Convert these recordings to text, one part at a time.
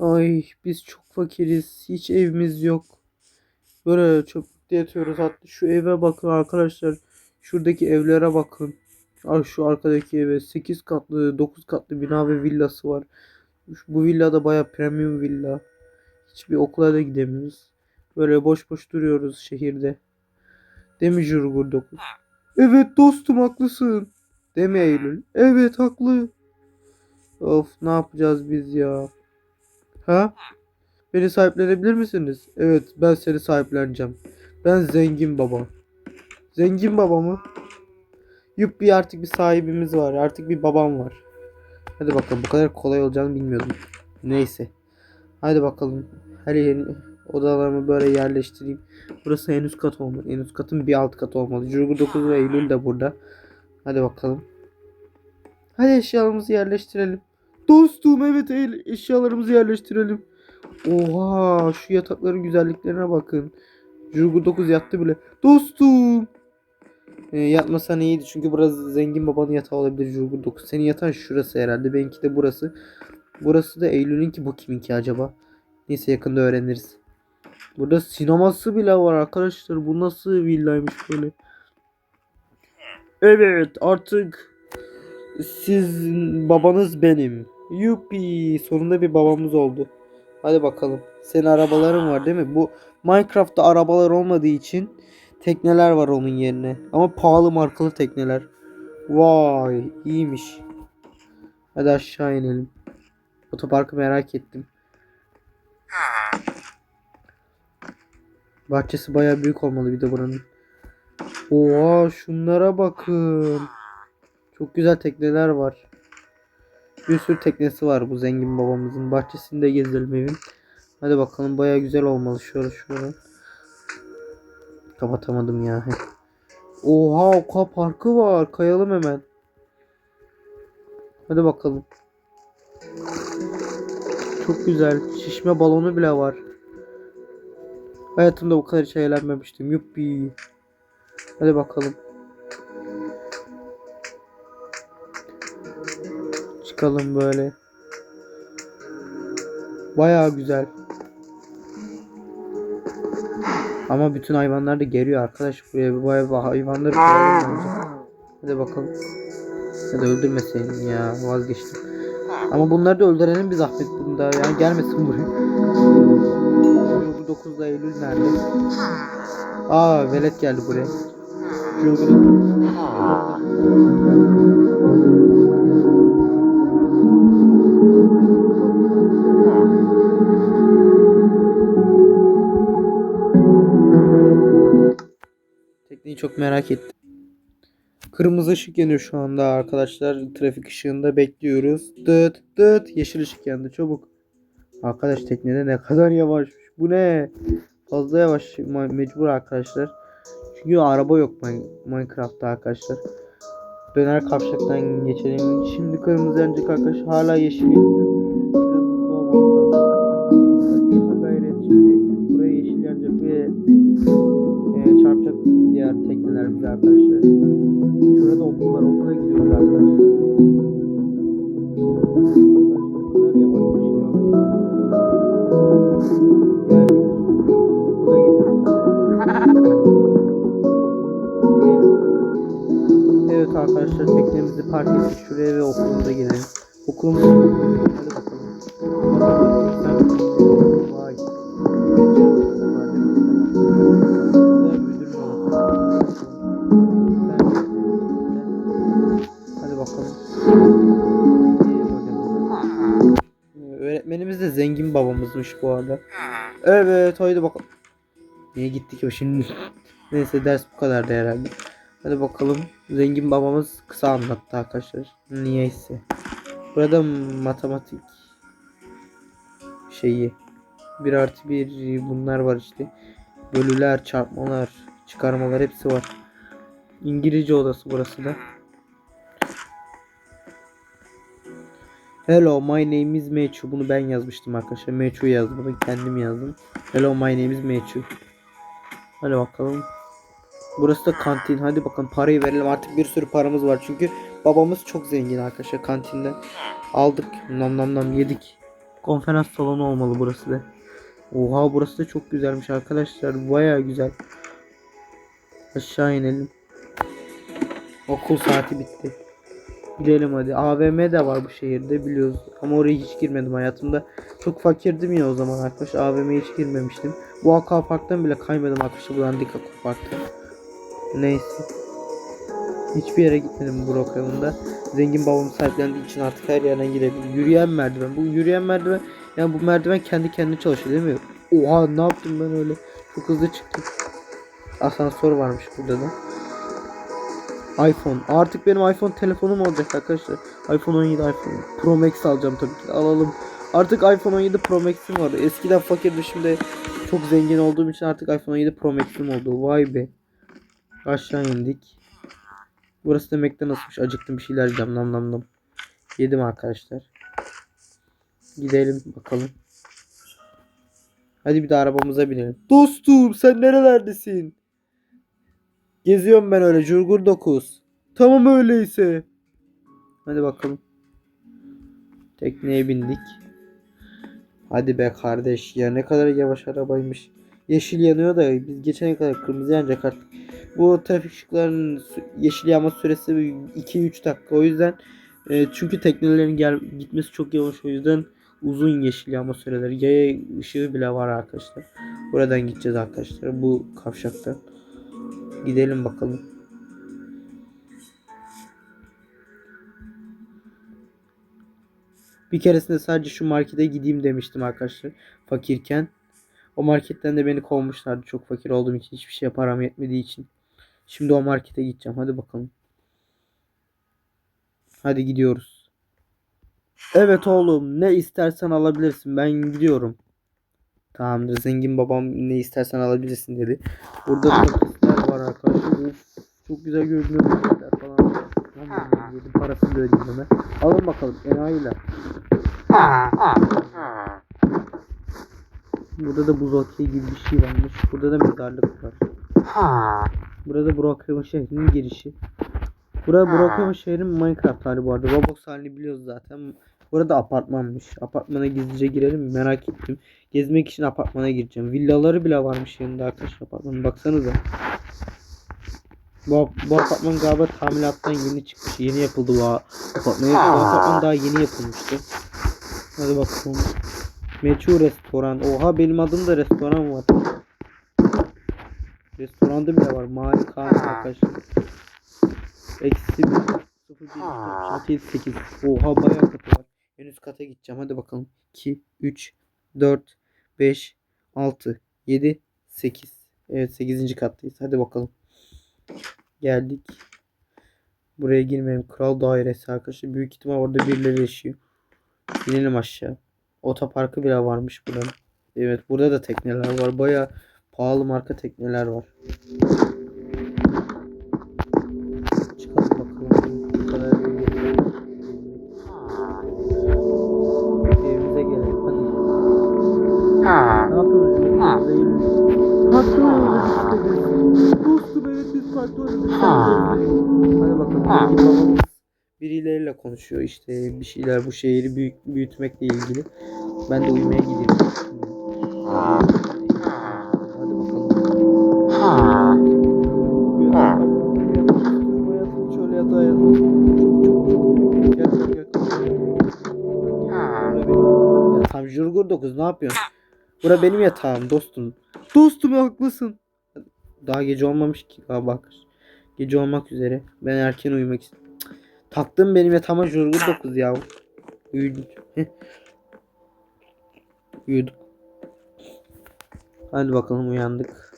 Ay biz çok fakiriz. Hiç evimiz yok. Böyle çöplükte yatıyoruz. Hatta şu eve bakın arkadaşlar. Şuradaki evlere bakın. Şu arkadaki eve 8 katlı 9 katlı bina ve villası var. Bu villa da baya premium villa. Hiçbir okula da gidemiyoruz. Böyle boş boş duruyoruz şehirde. Değil mi Jurgur 9? Evet dostum haklısın. Değil mi Eylül? Evet haklı. Of ne yapacağız biz ya? Ha? Beni sahiplenebilir misiniz? Evet ben seni sahipleneceğim. Ben zengin baba. Zengin baba mı? Yuppi artık bir sahibimiz var. Artık bir babam var. Hadi bakalım bu kadar kolay olacağını bilmiyordum. Neyse. Hadi bakalım. Her yerin odalarımı böyle yerleştireyim. Burası en üst kat olmalı. En üst katın bir alt katı olmalı. Jurgu 9 ve Eylül de burada. Hadi bakalım. Hadi eşyalarımızı yerleştirelim. Dostum evet el- eşyalarımızı yerleştirelim. Oha şu yatakların güzelliklerine bakın. Jurgu 9 yattı bile. Dostum. E, yatmasan iyiydi çünkü burası zengin babanın yatağı olabilir Jurgu 9. Senin yatağın şurası herhalde. Benimki de burası. Burası da Eylül'ünki bu kiminki acaba? Neyse yakında öğreniriz. Burada sineması bile var arkadaşlar. Bu nasıl villaymış böyle? Evet artık siz babanız benim. Yupi sonunda bir babamız oldu. Hadi bakalım. Senin arabaların var değil mi? Bu Minecraft'ta arabalar olmadığı için tekneler var onun yerine. Ama pahalı markalı tekneler. Vay iyiymiş. Hadi aşağı inelim. Otoparkı merak ettim. Bahçesi baya büyük olmalı bir de buranın. Oha şunlara bakın. Çok güzel tekneler var. Bir sürü teknesi var bu zengin babamızın. Bahçesinde gezelim evin. Hadi bakalım baya güzel olmalı şöyle şöyle. Kapatamadım ya. Oha oka parkı var. Kayalım hemen. Hadi bakalım. Çok güzel. Şişme balonu bile var. Hayatımda bu kadar hiç eğlenmemiştim. Yuppi. Hadi bakalım. Çıkalım böyle. Bayağı güzel. Ama bütün hayvanlar da geliyor arkadaş. Buraya bir bayağı bir hayvanları. Hadi bakalım. Ya da öldürmeseydin ya vazgeçtim. Ama bunları da öldürelim bir zahmet bunda. Yani gelmesin buraya. Bu 9'da Eylül nerede? Aa velet geldi buraya. Jurgu- çok merak ettim. Kırmızı ışık yanıyor şu anda arkadaşlar. Trafik ışığında bekliyoruz. Dıt dıt yeşil ışık yandı çabuk. Arkadaş teknede ne kadar yavaşmış. Bu ne? Fazla yavaş mecbur arkadaşlar. Çünkü araba yok Min- Minecraft'ta arkadaşlar. Döner kavşaktan geçelim. Şimdi kırmızı yanacak arkadaş. Hala yeşil yanıyor. Biraz hızlı olmamız lazım. Gayret. Buraya yeşil yanacak ve e, çarpacak diğer tekneler bize arkadaşlar. Şurada okullar okula gidiyoruz arkadaşlar. Evet arkadaşlar teknemizi park ettik şuraya ve okulumuza gidelim. Okulumuz babamızmış bu arada. Evet haydi bakalım. Niye gittik o şimdi? Neyse ders bu kadardı herhalde. Hadi bakalım. Zengin babamız kısa anlattı arkadaşlar. Niyeyse. Burada matematik şeyi. 1 artı 1 bunlar var işte. Bölüler, çarpmalar, çıkarmalar hepsi var. İngilizce odası burası da. Hello my name is Mechu. Bunu ben yazmıştım arkadaşlar. Mechu yazdım. Bunu kendim yazdım. Hello my name is Mechu. Hadi bakalım. Burası da kantin. Hadi bakalım parayı verelim. Artık bir sürü paramız var. Çünkü babamız çok zengin arkadaşlar kantinden. Aldık. Nam nam nam yedik. Konferans salonu olmalı burası da. Oha burası da çok güzelmiş arkadaşlar. Baya güzel. Aşağı inelim. Okul saati bitti. Gidelim hadi. AVM de var bu şehirde biliyoruz. Ama oraya hiç girmedim hayatımda. Çok fakirdim ya o zaman arkadaş. AVM'ye hiç girmemiştim. Bu aquaparktan bile kaymadım arkadaşlar. Bu dandik aquaparkta. Neyse. Hiçbir yere gitmedim bu rokamında. Zengin babam sahiplendiği için artık her yerden girebilirim. Yürüyen merdiven. Bu yürüyen merdiven yani bu merdiven kendi kendine çalışıyor değil mi? Oha ne yaptım ben öyle? Çok hızlı çıktım. Asansör varmış burada da. iPhone. Artık benim iPhone telefonum olacak arkadaşlar. iPhone 17 iPhone Pro Max alacağım tabii ki. Alalım. Artık iPhone 17 Pro Max'im var. Eskiden fakirdim şimdi çok zengin olduğum için artık iPhone 17 Pro Max'im oldu. Vay be. Aşağı indik. Burası da McDonald'smış. Acıktım bir şeyler yiyeceğim. Nam nam nam. Yedim arkadaşlar. Gidelim bakalım. Hadi bir de arabamıza binelim. Dostum sen nerelerdesin? Geziyorum ben öyle Curgur 9. Tamam öyleyse. Hadi bakalım. Tekneye bindik. Hadi be kardeş ya ne kadar yavaş arabaymış. Yeşil yanıyor da biz geçene kadar kırmızı yanacak artık. Bu trafik ışıklarının yeşil yanma süresi 2-3 dakika. O yüzden e, çünkü teknelerin gel gitmesi çok yavaş o yüzden uzun yeşil yanma süreleri. Yaya ışığı bile var arkadaşlar. Buradan gideceğiz arkadaşlar bu kavşaktan. Gidelim bakalım. Bir keresinde sadece şu markete gideyim demiştim arkadaşlar. Fakirken. O marketten de beni kovmuşlardı. Çok fakir olduğum için hiçbir şey param yetmediği için. Şimdi o markete gideceğim. Hadi bakalım. Hadi gidiyoruz. Evet oğlum ne istersen alabilirsin. Ben gidiyorum. Tamamdır. Zengin babam ne istersen alabilirsin dedi. Burada var arkadaşlar. Uf, çok güzel görünüyor paketler falan. Tamam, yedim parasını da ödeyeyim hemen. Alın bakalım enayiler. Burada da buz okey gibi bir şey varmış. Burada da mezarlık var. Burada Brookhaven şehrinin girişi. Burada Brookhaven şehrin Minecraft hali bu arada. Roblox halini biliyoruz zaten. Burada apartmanmış. Apartmana gizlice girelim? Merak ettim. Gezmek için apartmana gireceğim. Villaları bile varmış yanında arkadaşlar apartmanın. Baksanıza. Bu, bu apartman galiba tamirattan yeni çıkmış. Yeni yapıldı bu apartman. Bu apartman daha yeni yapılmıştı. Hadi bakalım. Meçhu restoran. Oha benim adımda restoran var. Restoranda bile var. Malikane arkadaşlar. Eksi 1. 0 1 8. Oha bayağı katı var. En üst kata gideceğim. Hadi bakalım. 2, 3, 4, 5, 6, 7, 8. Evet 8. kattayız. Hadi bakalım. Geldik. Buraya girmeyelim. Kral dairesi arkadaşlar. Büyük ihtimal orada birileri yaşıyor. İnelim aşağı. Otoparkı bile varmış buranın. Evet burada da tekneler var. Baya pahalı marka tekneler var. Farklı oynadık. Hadi bakalım. Zengin babamız birileriyle konuşuyor işte bir şeyler bu şehri büyük, büyütmekle ilgili. Ben de uyumaya gideyim. Hadi bakalım. Yatağım. Jurgur 9 ne yapıyorsun? Bura benim yatağım dostum. Dostum haklısın. Daha gece olmamış ki. Daha bak. Gece olmak üzere. Ben erken uyumak istiyorum. Taktım benim yatağıma Jurgur 9 ya. Uyuduk. Heh. Uyuduk. Hadi bakalım uyandık.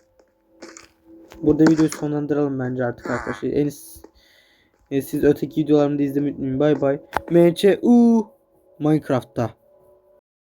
Burada videoyu sonlandıralım bence artık arkadaşlar. En siz öteki videolarımı da izlemeyi unutmayın. Bay bay. MCU Minecraft'ta.